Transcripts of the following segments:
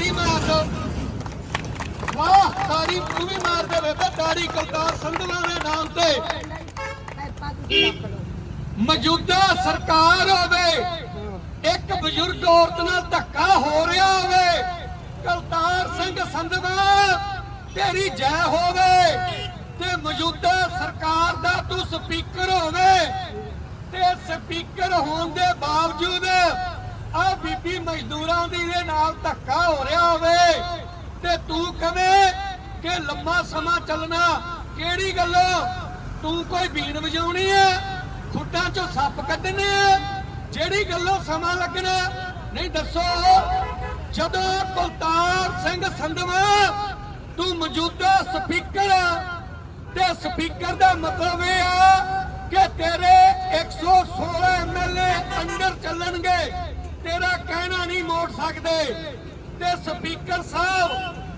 ਤਾੜੀ ਮਾਰ। ਦੋ ਵਾਹ, ਤਾੜੀ ਤੂੰ ਵੀ ਮਾਰ ਦੇ ਬੇਬੇ, ਤਾੜੀ ਕਰਤਾਰ ਸੰਧਵਾ ਦੇ ਨਾਮ ਤੇ। ਮੌਜੂਦਾ ਸਰਕਾਰ ਹੋਵੇ, ਇੱਕ ਬਜ਼ੁਰਗ ਔਰਤ ਨਾਲ ਧੱਕਾ ਹੋ ਰਿਹਾ ਹੋਵੇ, ਕਰਤਾਰ ਸਿੰਘ ਸੰਧਵਾ, ਤੇਰੀ ਜੈ ਹੋਵੇ ਤੇ ਮੌਜੂਦਾ ਸਰਕਾਰ ਦਾ ਤੂੰ ਸਪੀਕਰ ਹੋਵੇ ਤੇ ਸਪੀਕਰ ਹੋਣ ਦੇ ਬਾਵਜੂਦ ਆ ਬੀਬੀ ਮਜ਼ਦੂਰਾਂ ਦੀ ਦੇ ਨਾਲ ਧੱਕਾ ਹੋ ਰਿਹਾ ਹੋਵੇ। ਤੇ ਤੂੰ ਕਵੇਂ ਕਿ ਲੰਮਾ ਸਮਾਂ ਚੱਲਣਾ? ਕਿਹੜੀ ਗੱਲੋਂ? ਤੂੰ ਕੋਈ ਬੀਨ ਵਜਾਉਣੀ ਹੈ ਖੁੱਡਾਂ ਚੋਂ ਸੱਪ ਕੱਢਣੇ ਆ ਜਿਹੜੀ ਗੱਲੋਂ ਸਮਾਂ ਲੱਗਣਾ? ਨਹੀਂ ਦੱਸੋ। ਜਦੋਂ ਕੁਲਤਾਰ ਸਿੰਘ ਸੰਧਵਾ, ਤੂੰ ਮੌਜੂਦਾ ਸਪੀਕਰ ਤੇ ਸਪੀਕਰ ਦਾ ਮਤਲਬ ਇਹ ਆ ਕਿ ਤੇਰੇ 116 ਐਮਐਲਏ ਅੰਦਰ ਚੱਲਣਗੇ। ਤੇਰਾ ਕਹਿਣਾ ਨਹੀਂ ਮੋੜ ਸਕਦੇ। ਤੇ ਸਪੀਕਰ ਸਾਹਿਬ,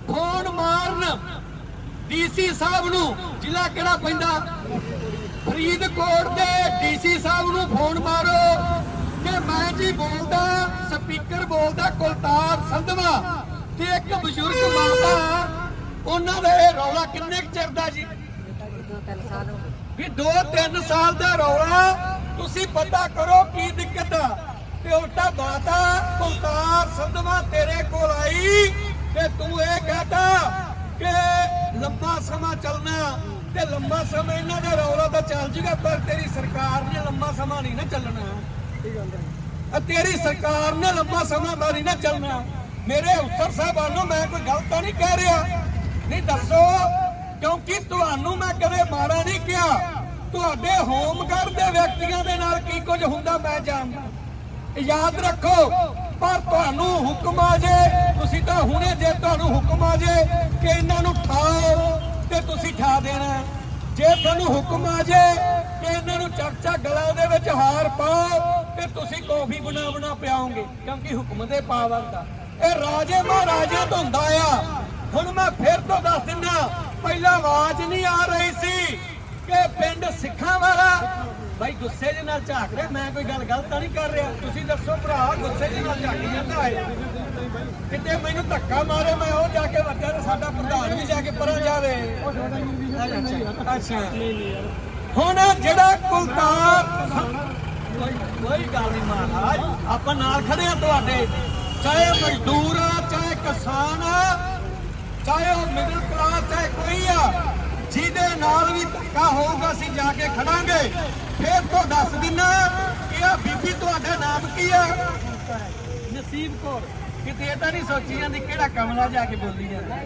ਫੋਨ ਮਾਰਨ ਡੀਸੀ ਸਾਹਿਬ ਨੂੰ ਜ਼ਿਲ੍ਹਾ ਕਿਹੜਾ ਪੈਂਦਾ? ਫਰੀਦਕੋਟ ਦੇ ਡੀਸੀ ਸਾਹਿਬ ਨੂੰ ਫੋਨ ਮਾਰੋ। ਕਿ ਮੈਂ ਜੀ ਬੋਲਦਾ, ਸਪੀਕਰ ਬੋਲਦਾ ਕੁਲਤਾਰ ਸੰਧਵਾ ਤੇ ਇੱਕ ਬਜ਼ੁਰਗ ਮਾਤਾ। ਉਹਨਾਂ ਦਾ ਇਹ ਰੌਲਾ ਕਿੰਨੇ ਕੁ ਚਿਰ ਦਾ ਜੀ? ਵੀ 2-3 ਸਾਲ ਦਾ ਰੌਲਾ, ਤੁਸੀਂ ਪਤਾ ਕਰੋ ਕੀ ਦਿੱਕਤ ਆ। ਤੇ ਉਲਟਾ ਬਾਤਾ, ਕੁਲਤਾਰ ਸੰਧਵਾ ਤੇਰੇ ਕੋਲ ਆਈ ਤੇ ਤੂੰ ਇਹ ਕਹਤਾ ਕਿ ਲੰਮਾ ਸਮਾਂ ਚੱਲਣਾ, ਤੇ ਲੰਮਾ ਸਮਾਂ ਇਹਨਾਂ ਦਾ ਰੌਲਾ ਤਾਂ ਚੱਲ ਜੂਗਾ, ਪਰ ਤੇਰੀ ਸਰਕਾਰ ਨੇ ਲੰਮਾ ਸਮਾਂ ਨਹੀਂ ਨਾ ਚੱਲਣਾ। ਆ ਤੇਰੀ ਸਰਕਾਰ ਨੇ ਲੰਮਾ ਸਮਾਂ ਦਾ ਨਹੀਂ ਨਾ ਚੱਲਣਾ। ਮੇਰੇ ਅਫਸਰ ਸਾਹਿਬਾਨ ਨੂੰ ਮੈਂ ਕੋਈ ਗਲਤ ਤਾਂ ਨਹੀਂ ਕਹਿ ਰਿਹਾ। ਨਹੀਂ, ਦੱਸੋ, ਕਿਉਂਕਿ ਤੁਹਾਨੂੰ ਮੈਂ ਕਦੇ ਮਾੜਾ ਨਹੀਂ ਕਿਹਾ। ਤੁਹਾਡੇ ਹੋਮਗਾਰਡ ਦੇ ਵਿਅਕਤੀਆਂ ਦੇ ਨਾਲ ਕੀ ਕੁਝ ਹੁੰਦਾ, ਮੈਂ ਜਾਣਦਾ। ਯਾਦ ਰੱਖੋ, ਪਰ ਤੁਹਾਨੂੰ ਹੁਕਮ ਆ ਜੇ, ਤੁਸੀਂ ਤਾਂ ਹੁਣੇ ਜੇ ਤੁਹਾਨੂੰ ਹੁਕਮ ਆ ਜੇ ਕਿ ਇਹਨਾਂ ਨੂੰ ਠਾਓ ਤੇ ਤੁਸੀਂ ਠਾ ਦੇਣਾ ਜੇ ਤੁਹਾਨੂੰ ਹੁਕਮ ਆ ਜੇ ਕਿ ਇਹਨਾਂ ਨੂੰ ਚੱਕ ਗਲਾਂ ਦੇ ਵਿੱਚ ਹਾਰ ਪਾਓ ਤੇ ਤੁਸੀਂ ਕੌਫੀ ਬਣਾ ਬਣਾ ਪਿਆਓਗੇ, ਕਿਉਂਕਿ ਹੁਕਮ ਦੇ ਪਾਵਰ ਦਾ। ਇਹ ਰਾਜੇ ਮਹਾਰਾਜੇ ਤੋਂ ਹੁੰਦਾ ਆ। ਹੁਣ ਮੈਂ ਫੇਰ ਤੋਂ ਦੱਸ ਦਿੰਦਾ, ਪਹਿਲਾਂ ਆਵਾਜ਼ ਨਹੀਂ ਆ ਰਹੀ ਸੀ ਕਿ ਪਿੰਡ ਸਿੱਖਾਂ ਵਾਲਾ ਭਾਈ ਗੁੱਸੇ ਦੇ ਨਾਲ ਝਾਕ ਰਿਹਾ, ਮੈਂ ਕੋਈ ਗੱਲ ਗਲਤ ਤਾਂ ਨਹੀਂ ਕਰ ਰਿਹਾ। ਤੁਸੀਂ ਦੱਸੋ ਭਰਾ, ਗੁੱਸੇ ਦੇ ਨਾਲ ਝਾਕੀ ਜਾਂਦਾ ਹੈ। ਕਿਤੇ ਮੈਨੂੰ ਧੱਕਾ ਮਾਰੇ, ਮੈਂ ਉਹ ਜਾ ਕੇ ਵੱਜਾ ਸਾਡਾ ਪ੍ਰਧਾਨ ਵੀ ਜਾ ਕੇ ਪਰਾਂ ਜਾਵੇ। ਅੱਛਾ। ਹੁਣ ਜਿਹੜਾ ਕੁਲਤਾਰ ਕੋਈ ਕੋਈ ਗੱਲ ਨਹੀਂ ਮਹਾਰਾਜ, ਆਪਾਂ ਨਾਲ ਖੜੇ ਆ ਤੁਹਾਡੇ। ਚਾਹੇ ਮਜ਼ਦੂਰ ਆ, ਚਾਹੇ ਕਿਸਾਨ ਆ, ਚਾਹੇ ਉਹ ਮਿਡਲ ਕਲਾਸ ਚਾਹੇ ਕੋਈ ਆ। ਜਿਹਦੇ ਨਾਲ ਵੀ ਧੱਕਾ ਹੋਊਗਾ ਅਸੀਂ ਜਾ ਕੇ ਖੜਾਂਗੇ। ਫੇਰ ਤੋਂ ਦੱਸ ਦਿੰਨਾ ਕਿ ਆ ਬੀਬੀ ਤੁਹਾਡਾ ਨਾਮ ਕੀ ਆ ਨਸੀਬ ਕੌਰ। ਕਿਤੇ ਇਹ ਤਾਂ ਨਹੀਂ ਸੋਚੀ ਜਾਂਦੀ ਕਿਹੜਾ ਕਮਲਾ ਜਾ ਕੇ ਬੋਲੀ ਜਾਂਦਾ।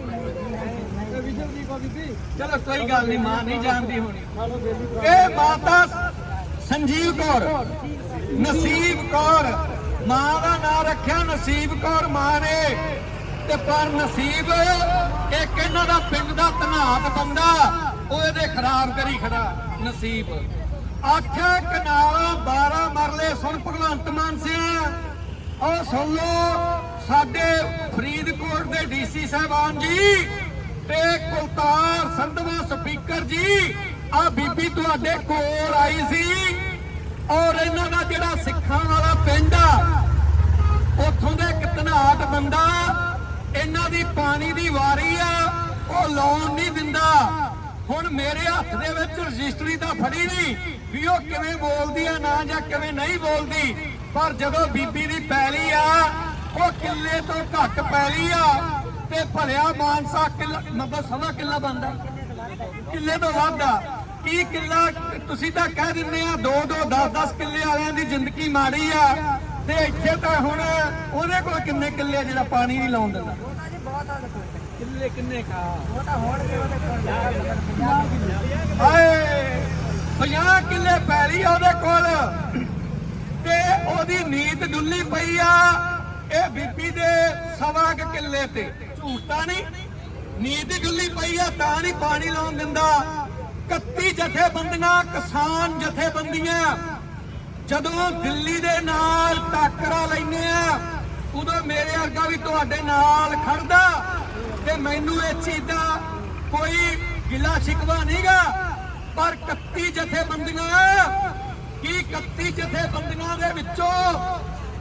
ਚਲੋ ਕੋਈ ਗੱਲ ਨਹੀਂ ਮਾਂ ਨਹੀਂ ਜਾਣਦੀ ਹੋਣੀ। ਇਹ ਮਾਤਾ ਸੰਜੀਵ ਕੌਰ। ਨਸੀਬ ਕੌਰ। ਮਾਂ ਦਾ ਨਾਮ ਰੱਖਿਆ ਨਸੀਬ ਕੌਰ ਮਾਂ ਨੇ। ਤੇ ਪਰ ਨਸੀਬ ਇੱਕ ਇਹਨਾਂ ਦਾ ਪਿੰਡ ਦਾ ਧਨਾਤ ਬੰਦਾ, ਉਹ ਇਹਦੇ ਖਰਾਬ ਕਰੀ ਖੜਾ, ਨਸੀਬ। ਅੱਠ ਕਨਾਲਾਂ 12 ਮਰਲੇ ਸੁਣ ਭਗਵੰਤ ਮਾਨ ਸਿਆ। ਉਹ ਸੁਣ ਲਓ, ਸਾਡੇ ਫਰੀਦਕੋਟ ਦੇ ਡੀਸੀ ਸਾਹਿਬਾਨ ਜੀ ਤੇ ਕੁਲਤਾਰ ਸੰਧਵਾ ਸਪੀਕਰ ਜੀ ਆ ਬੀਬੀ ਤੁਹਾਡੇ ਕੋਲ ਆਈ ਸੀ। ਔਰ ਇਹਨਾਂ ਦਾ ਜਿਹੜਾ ਸਿੱਖਾਂ ਵਾਲਾ ਪਿੰਡ ਆ, ਉੱਥੋਂ ਦੇ ਇੱਕ ਧਨਾਟ ਬੰਦਾ ਇਹਨਾਂ ਦੀ ਪਾਣੀ ਦੀ ਵਾਰੀ ਆ, ਉਹ ਲੋਨ ਨਹੀਂ ਦਿੰਦਾ। ਹੁਣ ਮੇਰੇ ਹੱਥ ਦੇ ਵਿੱਚ ਰਜਿਸਟਰੀ ਤਾਂ ਫੜੀ ਨਹੀਂ ਵੀ ਉਹ ਕਿਵੇਂ ਬੋਲਦੀ ਆ ਨਾ ਜਾਂ ਕਿਵੇਂ ਨਹੀਂ ਬੋਲਦੀ। ਪਰ ਜਦੋਂ ਬੀਬੀ ਦੀ ਪੈਲੀ ਆ, ਉਹ ਕਿੱਲੇ ਤੋਂ ਘੱਟ ਪੈਲੀ ਆ ਤੇ ਭਲਿਆ ਮਾਨਸਾ ਕਿੱਲਾ ਮਤਲਬ ਸਵਾ ਕਿੱਲਾ ਬੰਦਾ ਕਿੱਲੇ ਤੋਂ ਵੱਧ ਆ। ਕੀ ਕਿੱਲਾ ਤੁਸੀਂ ਤਾਂ ਕਹਿ ਦਿੰਦੇ ਆ 2 2 10 10 ਕਿੱਲੇ ਵਾਲਿਆਂ ਦੀ ਜ਼ਿੰਦਗੀ ਮਾੜੀ ਆ। ਤੇ ਇੱਥੇ ਤਾਂ ਹੁਣ ਉਹਦੇ ਕੋਲ ਕਿੰਨੇ ਕਿੱਲੇ ਜਿਹੜਾ ਪਾਣੀ ਨਹੀਂ ਲਾਉਣ ਦਿੰਦਾ? ਕਿੱਲੇ ਕਿੰਨੇ ਕਾ? ਹਾਏ 50 ਕਿੱਲੇ ਪੈਲੀ ਆ ਉਹਦੇ ਕੋਲ। ਤੇ ਉਹਦੀ ਨੀਤ ਡੁੱਲੀ ਪਈ ਆ ਇਹ ਬੀਬੀ ਦੇ ਸਵਾ ਕੁ ਕਿੱਲੇ ਤੇ। ਝੂਠਾ ਨਹੀਂ। ਨੀਤ ਹੀ ਡੁੱਲੀ ਪਈ ਆ ਤਾਂ ਨਹੀਂ ਪਾਣੀ ਲਾਉਣ ਦਿੰਦਾ। 31 ਜਥੇਬੰਦੀਆਂ ਕਿਸਾਨ ਜਥੇਬੰਦੀਆਂ। ਜਦੋਂ ਦਿੱਲੀ ਦੇ ਨਾਲ ਟੱਕਰਾ ਲੈਨੇ ਆ, ਉਦੋਂ ਮੇਰੇ ਵਰਗਾ ਵੀ ਤੁਹਾਡੇ ਨਾਲ ਖੜਦਾ ਤੇ ਮੈਨੂੰ ਇਹ ਚੀਜ਼ ਦਾ ਕੋਈ ਗਿਲਾ ਸ਼ਿਕਵਾ ਨਹੀਂਗਾ। ਪਰ 31 ਜਥੇਬੰਦੀਆਂ, ਕੀ 31 ਜਥੇਬੰਦੀਆਂ ਦੇ ਵਿੱਚੋਂ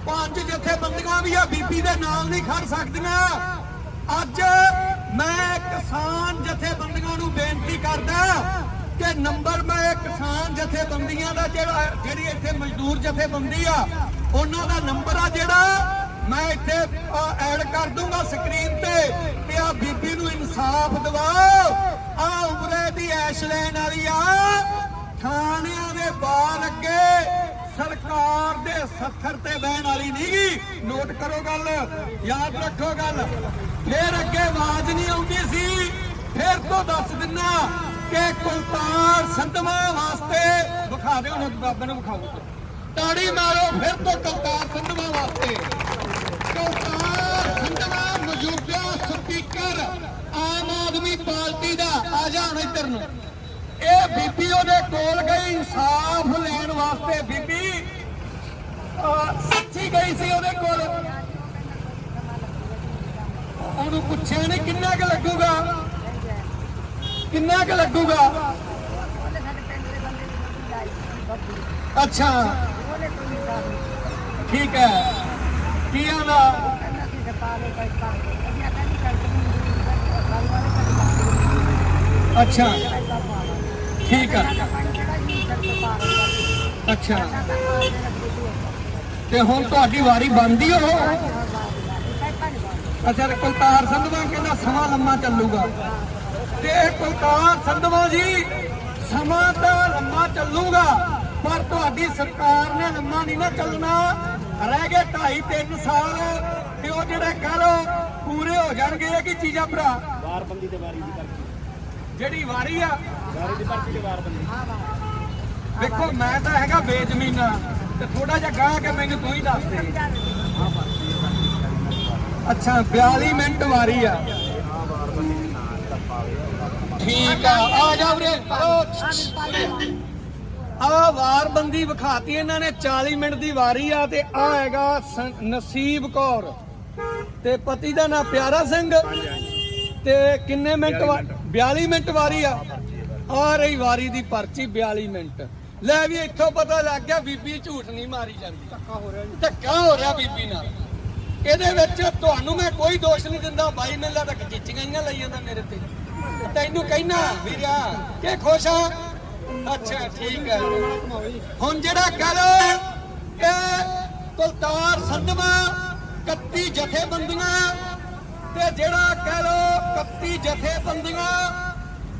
ਪੰਜ ਜਥੇਬੰਦੀਆਂ ਵੀ ਆ ਬੀਬੀ ਦੇ ਨਾਲ ਨਹੀਂ ਖੜ ਸਕਦੀਆਂ? ਅੱਜ ਮੈਂ ਕਿਸਾਨ ਜਥੇਬੰਦੀਆਂ ਨੂੰ ਬੇਨਤੀ ਕਰਦਾ ਕਿ ਨੰਬਰ ਮੈਂ ਕਿਸਾਨ ਜਥੇਬੰਦੀਆਂ ਦਾ ਜਿਹੜਾ, ਜਿਹੜੀ ਇੱਥੇ ਮਜ਼ਦੂਰ ਜਥੇਬੰਦੀ ਆ, ਉਹਨਾਂ ਦਾ ਨੰਬਰ ਆ ਜਿਹੜਾ, ਮੈਂ ਇੱਥੇ ਐਡ ਕਰ ਦੂੰਗਾ ਸਕਰੀਨ ਤੇ ਤੇ ਆ ਬੀਬੀ ਨੂੰ ਇਨਸਾਫ ਦਿਵਾਓ। ਆ ਉਮਰੇ ਦੀ ਐਸ਼ ਲੈਣ ਵਾਲੀ ਆ, ਥਾਣਿਆਂ ਦੇ ਬਾਲ ਅੱਗੇ ਸਰਕਾਰ ਦੇ ਸੱਥਰ ਤੇ ਬਹਿਣ ਵਾਲੀ ਨਹੀਂਗੀ ਨੋਟ ਕਰੋ ਗੱਲ, ਯਾਦ ਰੱਖੋ ਗੱਲ। ਫੇਰ ਅੱਗੇ ਆਵਾਜ਼ ਨਹੀਂ ਆਉਂਦੀ ਸੀ, ਫੇਰ ਤੋਂ ਦੱਸ ਦਿੰਨਾ ਕਿ ਕੁਲਤਾਰ ਸੰਧਵਾ ਵਾਸਤੇ ਵਿਖਾ ਦਿਓ, ਹੁਣ ਬਾਬੇ ਨੂੰ ਵਿਖਾਓ। ਤਾੜੀ ਮਾਰੋ, ਫਿਰ ਤੋਂ ਕੁਲਤਾਰ ਸੰਧਵਾ ਵਾਸਤੇ। ਕੁਲਤਾਰ ਸੰਧਵਾ ਮੌਜੂਦਾ ਸਪੀਕਰ ਆਮ ਆਦਮੀ ਪਾਰਟੀ ਦਾ ਆ ਜਾ ਇੱਧਰ ਨੂੰ। ਇਹ ਬੀਬੀ ਉਹਦੇ ਕੋਲ ਗਈ, ਇਨਸਾਫ ਲੈਣ ਵਾਸਤੇ ਬੀਬੀ। ਸੱਚੀ ਗਈ ਸੀ ਉਹਦੇ ਕੋਲ। ਉਹਨੂੰ ਪੁੱਛਿਆ ਨਹੀਂ ਕਿੰਨਾ ਕੁ ਲੱਗੂਗਾ। ਕਿੰਨਾ ਕੁ ਲੱਗੂਗਾ? ਅੱਛਾ। ਠੀਕ ਹੈ। ਕੀ ਆਂਦਾ ਅੱਛਾ। ਠੀਕ ਹੈ। ਅੱਛਾ। ਤੇ ਹੁਣ ਤੁਹਾਡੀ ਵਾਰੀ ਬੰਦੀ ਹੋ ਅੱਛਾ, ਤੇ ਕੁਲਤਾਰ ਸੰਧਵਾ ਕਹਿੰਦਾ ਸਮਾਂ ਲੰਮਾ ਚੱਲੂਗਾ? ਤੇ ਇਹ ਕੁਲਤਾਰ ਸੰਧਵਾ ਜੀ ਸਮਾਂ ਤਾਂ ਲੰਮਾ ਚੱਲੂਗਾ ਪਰ ਤੁਹਾਡੀ ਸਰਕਾਰ ਨੇ ਲੰਮਾ ਨਹੀਂ ਨਾ ਚੱਲਣਾ। ਰਹਿ ਗਏ 2.5 3 ਸਾਲ ਤੇ ਉਹ ਜਿਹੜੇ ਕਹ ਲੋ ਪੂਰੇ ਹੋ ਜਾਣਗੇ ਇਹ ਕੀ ਚੀਜ਼ਾਂ ਭਰਾ? ਵਾਰਬੰਦੀ ਤੇ ਵਾਰੀ ਦੀ ਪਰਚੀ ਜਿਹੜੀ ਵਾਰੀ ਆ। ਵਾਰੀ ਦੀ ਪਰਚੀ ਤੇ ਵਾਰਬੰਦੀ। ਵੇਖੋ ਮੈਂ ਤਾਂ ਹੈਗਾ ਬੇਜ਼ਮੀਨਾ ਤੇ ਥੋੜਾ ਜਿਹਾ ਗਾਹ ਕੇ ਮੈਨੂੰ ਤੂੰ ਹੀ ਦੱਸ ਦੇ। ਅੱਛਾ 42 ਮਿੰਟ ਵਾਰੀ ਆ। ਠੀਕ ਆ ਆ ਜਾ ਵੀਰੇ ਆ ਵਾਰਬੰਦੀ ਵਿਖਾਤੀ ਇਹਨਾਂ ਨੇ 40 ਮਿੰਟ ਦੀ ਵਾਰੀ ਆ ਤੇ ਆ ਹੈਗਾ ਸ- ਨਸੀਬ ਕੌਰ। ਤੇ ਪਤੀ ਦਾ ਨਾਂ ਪਿਆਰਾ ਸਿੰਘ। ਤੇ ਕਿੰਨੇ ਮਿੰਟ ਵਾ- 42 ਮਿੰਟ ਵਾਰੀ ਆ। ਆ ਰਹੀ ਵਾਰੀ ਦੀ ਪਰਚੀ 42 ਮਿੰਟ। ਲੈ ਵੀ ਇੱਥੋਂ ਪਤਾ ਲੱਗ ਗਿਆ ਬੀਬੀ ਝੂਠ ਨਹੀਂ ਮਾਰੀ ਜਾਂਦੀ। ਧੱਕਾ ਹੋ ਰਿਹਾ ਧੱਕਾ ਹੋ ਰਿਹਾ ਬੀਬੀ ਨਾਲ। ਇਹਦੇ ਵਿੱਚ ਤੁਹਾਨੂੰ ਮੈਂ ਕੋਈ ਦੋਸ਼ ਨਹੀਂ ਦਿੰਦਾ। ਬਾਈ ਮੇਲਾ ਤੱਕ ਚਿੱਚੀਆਂ ਹੀ ਲਈ ਜਾਂਦਾ ਮੇਰੇ ਤੇ। ਤੈਨੂੰ ਕਹਿਣਾ ਵੀਰਿਆ ਕਿ ਖੁਸ਼ ਆ? ਅੱਛਾ, ਠੀਕ ਹੈ ਹੁਣ ਜਿਹੜਾ ਕਹਿ ਲੋ ਇਹ ਕੁਲਤਾਰ ਸੰਧਵਾ 31 ਜਥੇਬੰਦੀਆਂ, ਤੇ ਜਿਹੜਾ ਕਹਿ ਲੋ 31 ਜਥੇਬੰਦੀਆਂ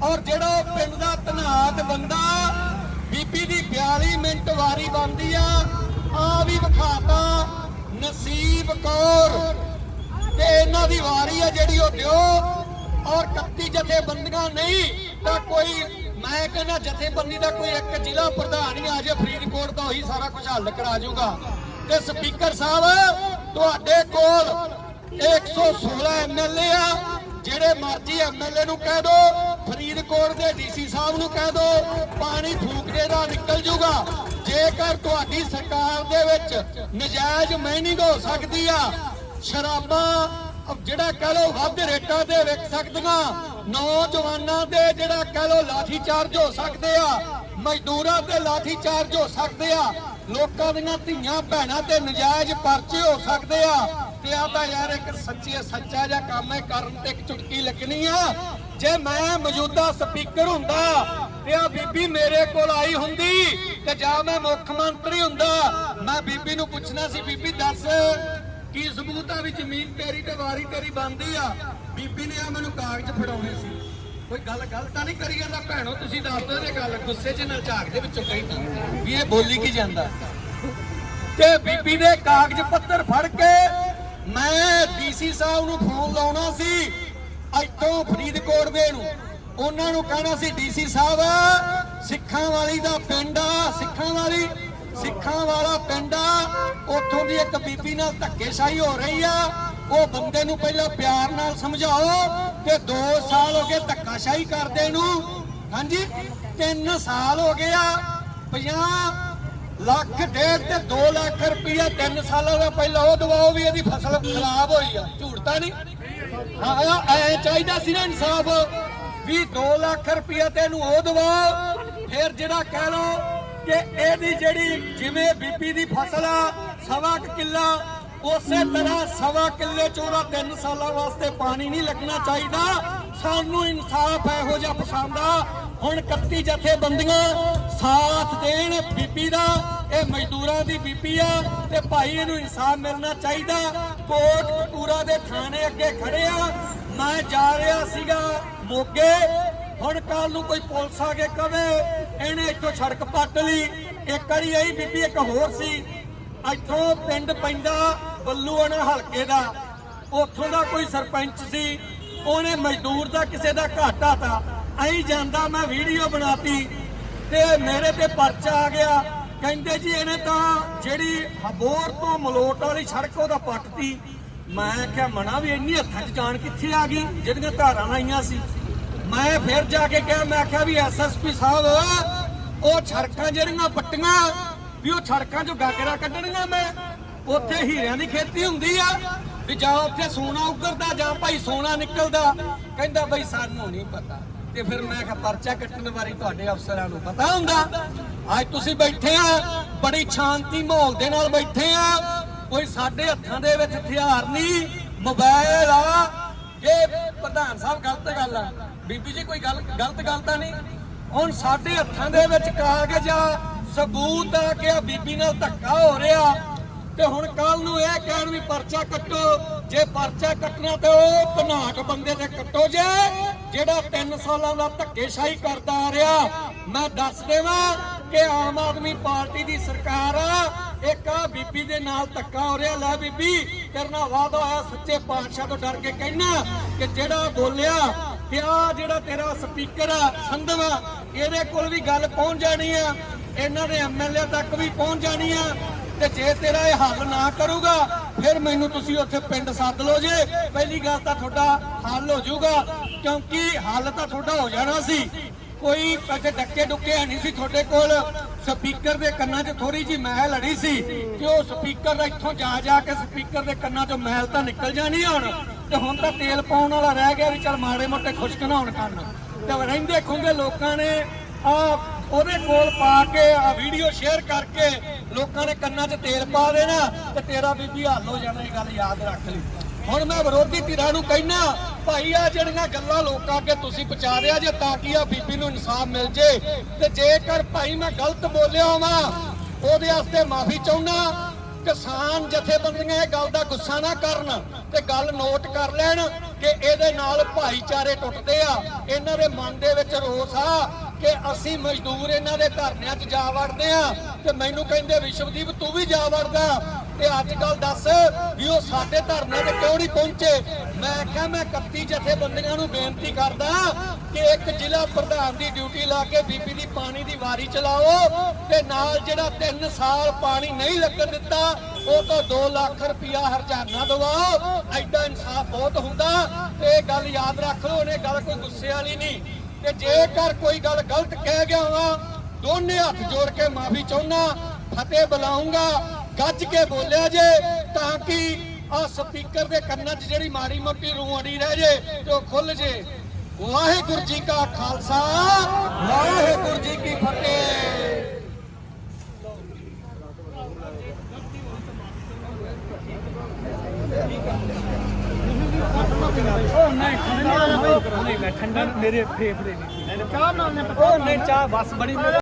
ਔਰ ਜਿਹੜਾ ਪਿੰਡ ਦਾ ਧਨਾਤ ਬੰਦਾ, ਬੀਬੀ ਦੀ 42 ਮਿੰਟ ਵਾਰੀ ਬੰਦੀ ਆ ਆ ਵੀ ਵਿਖਾਤਾ ਨਸੀਬ ਕੌਰ। ਤੇ ਇਹਨਾਂ ਦੀ ਵਾਰੀ ਆ ਜਿਹੜੀ ਉਹ ਦਿਓ। ਔਰ 31 ਜਥੇਬੰਦੀਆਂ ਨਹੀਂ, ਤਾਂ ਕੋਈ, ਮੈਂ ਕਹਿੰਦਾ ਜਥੇਬੰਦੀ ਦਾ ਕੋਈ ਇੱਕ ਜ਼ਿਲ੍ਹਾ ਪ੍ਰਧਾਨ ਹੀ ਆ ਜਾਏ ਫਰੀਦਕੋਟ ਦਾ ਉਹੀ ਸਾਰਾ ਕੁਝ ਹੱਲ ਕਰਾ ਜਾਊਗਾ ਤੇ ਸਪੀਕਰ ਸਾਹਿਬ, ਤੁਹਾਡੇ ਕੋਲ 116 ਐਮਐਲਏ ਆ, ਜਿਹੜੇ ਮਰਜ਼ੀ ਐਮਐਲਏ ਨੂੰ ਕਹਿ ਦੋ, ਫਰੀਦਕੋਟ ਦੇ ਡੀਸੀ ਸਾਹਿਬ ਨੂੰ ਕਹਿ ਦੋ, ਪਾਣੀ ਫੂਕਦੇ ਦਾ ਨਿਕਲ ਜੂਗਾ। ਜੇਕਰ ਤੁਹਾਡੀ ਸਰਕਾਰ ਦੇ ਵਿੱਚ ਨਜਾਇਜ਼ ਮਾਈਨਿੰਗ ਹੋ ਸਕਦੀ ਆ, ਸ਼ਰਾਬਾਂ ਜਿਹੜਾ ਕਹ ਲੋ ਵੱਧ ਰੇਟਾਂ ਦੇ ਵਿਕ ਸਕਦੀਆਂ, ਨੌਜਵਾਨਾਂ ਦੇ ਜਿਹੜਾ ਕਹ ਲੋ ਲਾਠੀ ਚਾਰਜ ਹੋ ਸਕਦੇ ਆ, ਮਜ਼ਦੂਰਾਂ ਤੇ ਲਾਠੀ ਚਾਰਜ ਹੋ ਸਕਦੇ ਆ, ਲੋਕਾਂ ਦੀਆਂ ਧੀਆਂ ਭੈਣਾਂ ਤੇ ਨਜਾਇਜ਼ ਪਰਚੇ ਹੋ ਸਕਦੇ ਆ, ਤੇ ਆ ਤਾਂ ਯਾਰ ਇੱਕ ਸੱਚੀ ਸੱਚਾ ਜਿਹਾ ਕੰਮ ਹੈ, ਕਰਨ ਤੇ ਇੱਕ ਚੁਟਕੀ ਲੱਗਣੀ ਆ। ਜੇ ਮੈਂ ਮੌਜੂਦਾ ਸਪੀਕਰ ਹੁੰਦਾ ਤੇ ਆ ਬੀਬੀ ਮੇਰੇ ਕੋਲ ਆਈ ਹੁੰਦੀ ਤੇ ਜਾਂ ਮੈਂ ਮੁੱਖ ਮੰਤਰੀ ਹੁੰਦਾ, ਮੈਂ ਬੀਬੀ ਨੂੰ ਪੁੱਛਣਾ ਸੀ, ਬੀਬੀ ਦੱਸ। ਕੀ ਸਬੂਤ ਆ ਵੀ ਜ਼ਮੀਨ ਤੇਰੀ ਤੇ ਵਾਰੀ ਤੇਰੀ ਬੰਦੀ ਆ? ਬੀਬੀ ਨੇ ਆ ਮੈਨੂੰ ਕਾਗਜ਼ ਫੜਾਉਣੇ ਸੀ। ਕੋਈ ਗੱਲ ਗੱਲ ਤਾਂ ਨਹੀਂ ਕਰੀ ਜਾਂਦਾ? ਭੈਣੋ, ਤੁਸੀਂ ਦੱਸ ਦਿਓ ਇਹ ਗੱਲ ਗੁੱਸੇ 'ਚ ਨਾ ਝਾਕ ਦੇ ਵਿੱਚੋਂ ਕਹੀ ਤਾਂ ਵੀ ਇਹ ਬੋਲੀ ਕੀ ਜਾਂਦਾ? ਤੇ ਬੀਬੀ ਦੇ ਕਾਗਜ਼ ਪੱਤਰ ਫੜ ਕੇ ਮੈਂ ਡੀਸੀ ਸਾਹਿਬ ਨੂੰ ਫੋਨ ਲਾਉਣਾ ਸੀ, ਇੱਥੋਂ ਫਰੀਦਕੋਟ ਦੇ ਨੂੰ। ਉਹਨਾਂ ਨੂੰ ਕਹਿਣਾ ਸੀ, ਡੀਸੀ ਸਾਹਿਬ, ਸਿੱਖਾਂ ਵਾਲੀ ਦਾ ਪਿੰਡ ਆ, ਸਿੱਖਾਂ ਵਾਲੀ। ਸਿੱਖਾਂ ਵਾਲਾ ਪਿੰਡ ਆ, ਉੱਥੋਂ ਦੀ ਇੱਕ ਬੀਬੀ ਨਾਲ ਧੱਕੇਸ਼ਾਹੀ ਹੋ ਰਹੀ ਆ। ਉਹ ਬੰਦੇ ਨੂੰ ਪਹਿਲਾਂ ਪਿਆਰ ਨਾਲ ਸਮਝਾਓ ਕਿ 2 ਸਾਲ ਹੋ ਗਏ ਧੱਕਾਸ਼ਾਹੀ ਕਰਦੇ ਨੂੰ। ਹਾਂਜੀ 3 ਸਾਲ ਹੋ ਗਏ ਆ 50 ਲੱਖ, ਡੇਢ ਤੇ 2 ਲੱਖ ਰੁਪਇਆ 3 ਸਾਲਾਂ ਦਾ ਪਹਿਲਾਂ ਉਹ ਦਵਾਓ ਵੀ ਇਹਦੀ ਫਸਲ ਖਰਾਬ ਹੋਈ ਆ। ਝੂਠਤਾ ਨਹੀਂ? ਹਾਂ ਐ ਚਾਹੀਦਾ ਸੀ ਨਾ ਇਨਸਾਫ ਵੀ 2 ਲੱਖ ਰੁਪਇਆ ਤੇ ਇਹਨੂੰ ਉਹ ਦਵਾਓ ਫਿਰ ਜਿਹੜਾ ਕਹਿ ਲਓ ਕਿ ਇਹਦੀ ਜਿਹੜੀ ਜਿਵੇਂ ਬੀਬੀ ਦੀ ਫਸਲ ਆ, ਸਵਾ ਕਿੱਲਾ, ਉਸੇ ਤਰ੍ਹਾਂ ਸਵਾ ਕਿੱਲੇ ਚੋਰਾ 3 ਸਾਲਾਂ ਵਾਸਤੇ ਪਾਣੀ ਨਹੀਂ ਲੱਗਣਾ ਚਾਹੀਦਾ। ਸਾਨੂੰ ਇਨਸਾਫ ਇਹੋ ਜਿਹਾ ਪਸੰਦ ਆ। ਹੁਣ 31 ਜਥੇਬੰਦੀਆਂ ਸਾਥ ਦੇਣ ਬੀਬੀ ਦਾ, ਇਹ ਮਜ਼ਦੂਰਾਂ ਦੀ ਬੀਬੀ ਆ ਤੇ ਭਾਈ ਇਹਨੂੰ ਇਨਸਾਫ ਮਿਲਣਾ ਚਾਹੀਦਾ। ਕੋਟ ਕਟੂਰਾ ਦੇ ਥਾਣੇ ਅੱਗੇ ਖੜੇ ਆ। ਮੈਂ ਜਾ ਰਿਹਾ ਸੀਗਾ ਮੋਗੇ। ਹੁਣ ਕੱਲ ਨੂੰ ਕੋਈ ਪੁਲਿਸ ਆ ਕੇ ਕਵੇ, ਇਹਨੇ ਇੱਥੋਂ ਸੜਕ ਪੱਟ ਲਈ। ਇੱਕ ਵਾਰੀ ਆਈ ਬੀਬੀ, ਇੱਕ ਹੋਰ ਸੀ। ਇੱਥੋਂ ਪਿੰਡ ਪੈਂਦਾ ਬੱਲੂਆਣਾ ਹਲਕੇ ਦਾ। ਉੱਥੋਂ ਦਾ ਕੋਈ ਸਰਪੰਚ ਸੀ। ਉਹਨੇ ਮਜ਼ਦੂਰ ਦਾ ਕਿਸੇ ਦਾ ਘਾਟਾ ਤਾ ਐਂ ਜਾਂਦਾ, ਮੈਂ ਵੀਡੀਓ ਬਣਾਤੀ ਤੇ ਮੇਰੇ ਤੇ ਪਰਚਾ ਆ ਗਿਆ। ਕਹਿੰਦੇ ਜੀ, ਇਹਨੇ ਤਾਂ ਜਿਹੜੀ ਹਬੋਰ ਤੋਂ ਮਲੋਟ ਵਾਲੀ ਸੜਕ ਉਹਦਾ ਪੱਟਤੀ ਮੈਂ ਕਿਹਾ ਮਣਾ ਵੀ ਇੰਨੀ ਹੱਥਾਂ 'ਚ ਜਾਣ ਕਿੱਥੇ ਆ ਗਈ? ਜਿਹੜੀਆਂ ਧਾਰਾਂ ਆਈਆਂ ਸੀ। ਮੈਂ ਫਿਰ ਜਾ ਕੇ ਕਿਹਾ, ਮੈਂ ਕਿਹਾ ਵੀ ਐਸਐਸਪੀ ਸਾਹਿਬ, ਉਹ ਸੜਕਾਂ ਜਿਹੜੀਆਂ ਪੱਟੀਆਂ, ਵੀ ਉਹ ਸੜਕਾਂ 'ਚੋਂ ਗਾਗਰਾ ਕੱਢਣੀਆਂ ਮੈਂ। ਉੱਥੇ ਹੀਰਿਆਂ ਦੀ ਖੇਤੀ ਹੁੰਦੀ ਆ, ਵੀ ਜਾਂ ਉੱਥੇ ਸੋਨਾ ਉੱਗਰਦਾ, ਜਾਂ ਭਾਈ ਸੋਨਾ ਨਿਕਲਦਾ। ਕਹਿੰਦਾ ਬਈ ਸਾਨੂੰ ਨਹੀਂ ਪਤਾ। ਤੇ ਫਿਰ ਮੈਂ ਕਿਹਾ, ਪਰਚਾ ਕੱਟਣ ਵਾਰੀ ਤੁਹਾਡੇ ਅਫਸਰਾਂ ਨੂੰ ਪਤਾ ਹੁੰਦਾ। ਅੱਜ ਤੁਸੀਂ ਬੈਠੇ ਆ, ਬੜੀ ਸ਼ਾਂਤੀ ਮਾਹੌਲ ਦੇ ਨਾਲ ਬੈਠੇ ਆ। ਕੋਈ ਸਾਡੇ ਹੱਥਾਂ ਦੇ ਵਿੱਚ ਹਥਿਆਰ ਨਹੀਂ ਮੋਬਾਈਲ ਆ। ਪ੍ਰਧਾਨ ਸਾਹਿਬ, ਗਲਤ ਗੱਲ ਆ। ਬੀਬੀ ਜੀ, ਕੋਈ ਗੱਲ ਗਲਤ ਗੱਲ ਤਾਂ ਨਹੀਂ। ਹੁਣ ਸਾਡੇ ਹੱਥਾਂ ਦੇ ਵਿੱਚ ਕਾਗਜ਼ ਆ, ਸਬੂਤ ਆ ਕਿ ਆ ਬੀਬੀ ਨਾਲ ਧੱਕਾ ਹੋ ਰਿਹਾ। ਤੇ ਹੁਣ ਕੱਲ ਨੂੰ ਇਹ ਕਹਿਣ ਵੀ ਪਰਚਾ ਕੱਟੋ। ਜੇ ਪਰਚਾ ਕੱਟਣਾ ਤੇ ਉਹ ਭਨਾਕ ਬੰਦੇ ਤੇ ਕੱਟੋ ਜੇ, ਜਿਹੜਾ 3 ਸਾਲਾਂ ਦਾ ਧੱਕੇਸ਼ਾਹੀ ਕਰਦਾ ਆ ਰਿਹਾ। ਮੈਂ ਦੱਸ ਦੇਵਾਂ ਕਿ ਆਮ ਆਦਮੀ ਪਾਰਟੀ ਦੀ ਸਰਕਾਰ ਆ ਇੱਕ ਆ ਬੀਬੀ ਦੇ ਨਾਲ ਧੱਕਾ ਹੋ ਰਿਹਾ। ਲੈ ਬੀਬੀ ਕਰਨਾ ਵਾਦਾ ਹੋਇਆ, ਸੱਚੇ ਪਾਤਸ਼ਾਹ ਤੋਂ ਡਰ ਕੇ ਕਹਿਣਾ ਕਿ ਜਿਹੜਾ ਬੋਲਿਆ ਕਿ ਆ ਜਿਹੜਾ ਤੇਰਾ ਸਪੀਕਰ ਆ, ਸੰਧਵਾ ਇਹਦੇ ਕੋਲ ਵੀ ਗੱਲ ਪਹੁੰਚ ਜਾਣੀ ਆ। ਇਹਨਾਂ ਦੇ ਐਮਐਲਏ ਤੱਕ ਵੀ ਪਹੁੰਚ ਜਾਣੀ ਆ। ਤੇ ਜੇ ਤੇਰਾ ਇਹ ਹੱਲ ਨਾ ਕਰੂਗਾ, ਫਿਰ ਮੈਨੂੰ ਤੁਸੀਂ ਉੱਥੇ ਪਿੰਡ ਸੱਦ ਲਓ ਜੇ। ਪਹਿਲੀ ਗੱਲ ਤਾਂ ਤੁਹਾਡਾ ਹੱਲ ਹੋ ਜਾਊਗਾ, ਕਿਉਂਕਿ ਹੱਲ ਤਾਂ ਤੁਹਾਡਾ ਹੋ ਜਾਣਾ ਸੀ। ਕੋਈ ਪੈਸੇ ਡੱਕੇ ਡੁੱਕੇ ਨਹੀਂ ਸੀ ਤੁਹਾਡੇ ਕੋਲ। ਸਪੀਕਰ ਦੇ ਕੰਨਾਂ 'ਚ ਥੋੜੀ ਜੀ ਮਹਿਲ ਅੜੀ ਸੀ ਕਿ ਉਹ ਸਪੀਕਰ ਦਾ ਇੱਥੋਂ ਜਾ ਜਾ ਕੇ ਸਪੀਕਰ ਦੇ ਕੰਨਾਂ 'ਚੋਂ ਮਹਿਲ ਤਾਂ ਨਿਕਲ ਜਾਣੀ ਹੁਣ। ਤੇ ਹੁਣ ਤਾਂ ਤੇਲ ਪਾਉਣ ਵਾਲਾ ਰਹਿ ਗਿਆ ਵੀ ਚਲ ਮਾੜੇ ਮੋਟੇ ਖੁਸ਼ਕ ਨਾ ਹੋਣ ਕੰਨ। ਤੇ ਰਹਿੰਦੇ ਖੁੰਗੇ ਲੋਕਾਂ ਨੇ ਆ ਉਹਦੇ ਕੋਲ ਪਾ ਕੇ ਆ ਵੀਡੀਓ ਸ਼ੇਅਰ ਕਰਕੇ ਲੋਕਾਂ ਨੇ ਕੰਨਾਂ 'ਚ ਤੇਲ ਪਾ ਦੇਣਾ ਤੇ ਤੇਰਾ ਬੀਬੀ ਹੱਲ ਹੋ ਜਾਣਾ, ਇਹ ਗੱਲ ਯਾਦ ਰੱਖ ਲਈ। ਹੁਣ ਮੈਂ ਵਿਰੋਧੀ ਧਿਰਾਂ ਨੂੰ ਕਹਿਣਾ ਭਾਈ ਆ ਜਿਹੜੀਆਂ ਗੱਲਾਂ ਲੋਕਾਂ ਅੱਗੇ ਤੁਸੀਂ ਪਹੁੰਚਾ ਰਿਹਾ ਜੇ ਤਾਂ ਕਿ ਆ ਬੀਬੀ ਨੂੰ ਇਨਸਾਫ ਮਿਲ ਜੇ? ਤੇ ਜੇਕਰ ਭਾਈ ਮੈਂ ਗਲਤ ਬੋਲਿਆ ਹਾਂ ਉਹਦੇ ਵਾਸਤੇ ਮਾਫੀ ਚਾਹੁੰਦਾ, ਕਿਸਾਨ ਜਥੇਬੰਦੀਆਂ ਇਹ ਗੱਲ ਦਾ ਗੁੱਸਾ ਨਾ ਕਰਨ ਤੇ ਗੱਲ ਨੋਟ ਕਰ ਲੈਣ ਕਿ ਇਹਦੇ ਨਾਲ ਭਾਈਚਾਰੇ ਟੁੱਟਦੇ ਆ। ਇਹਨਾਂ ਦੇ ਮਨ ਦੇ ਵਿੱਚ ਰੋਸ ਆ ਕਿ ਅਸੀਂ ਮਜ਼ਦੂਰ ਇਹਨਾਂ ਦੇ ਧਰਨਿਆਂ 'ਚ ਜਾ ਵੜਦੇ ਆ ਤੇ ਮੈਨੂੰ ਕਹਿੰਦੇ, ਵਿਸ਼ਵਦੀਪ, ਤੂੰ ਵੀ ਜਾ ਵੜਦਾ। ਤੇ ਅੱਜ ਕੱਲ ਦੱਸ ਵੀ ਉਹ ਸਾਡੇ ਧਰਨੇ ਤੇ ਕਿਉਂ ਨਹੀਂ ਪਹੁੰਚੇ? ਮੈਂ ਕਿਹਾ, ਮੈਂ 31 ਜਥੇਬੰਦੀਆਂ ਨੂੰ ਬੇਨਤੀ ਕਰਦਾ ਕਿ ਇੱਕ ਜ਼ਿਲ੍ਹਾ ਪ੍ਰਧਾਨ ਦੀ ਡਿਊਟੀ ਲਾ ਕੇ ਬੀਬੀ ਦੀ ਪਾਣੀ ਦੀ ਵਾਰੀ ਚਲਾਓ ਤੇ ਨਾਲ ਜਿਹੜਾ 3 ਸਾਲ ਪਾਣੀ ਨਹੀਂ ਲੱਗਣ ਦਿੱਤਾ, ਉਹ ਤੋਂ 2 ਲੱਖ ਰੁਪਇਆ ਹਰਜਾਨਾ ਦਵਾਓ। ਐਡਾ ਇਨਸਾਫ ਬਹੁਤ ਹੁੰਦਾ ਤੇ ਇਹ ਗੱਲ ਯਾਦ ਰੱਖ ਲਓ ਉਹਨੇ ਗੱਲ ਕੋਈ ਗੁੱਸੇ ਵਾਲੀ ਨਹੀਂ। ਤੇ ਜੇਕਰ ਕੋਈ ਗੱਲ ਗਲਤ ਕਹਿ ਗਿਆ ਹਾਂ ਦੋਨੇ ਹੱਥ ਜੋੜ ਕੇ ਮਾਫੀ ਚਾਹੁੰਦਾ, ਫਤਿਹ ਬੁਲਾਉਂਗਾ ਗੱਜ ਕੇ ਬੋਲਿਆ ਜੇ ਤਾਂ ਕਿ ਆ ਸਪੀਕਰ ਦੇ ਕੰਨਾਂ 'ਚ ਜਿਹੜੀ ਮਾੜੀ ਮੋਟੀ ਰੂਹ ਅੜੀ ਰਹਿ ਜੇ ਤੇ ਉਹ ਖੁੱਲ ਜੇ। ਵਾਹਿਗੁਰੂ ਜੀ ਕਾ ਖਾਲਸਾ ਵਾਹਿਗੁਰੂ ਜੀ ਕੀ ਫਤਿਹ। ਉਹ ਨਹੀਂ ਠੰਡਾ ਨਹੀਂ ਮੈਂ ਠੰਡਾ ਮੇਰੇ ਫੇਫੜੇ ਨਹੀਂ ਚਾਹ ਨਾਲ ਉਹ ਨਹੀਂ ਚਾਹ ਬਸ ਬੜੀ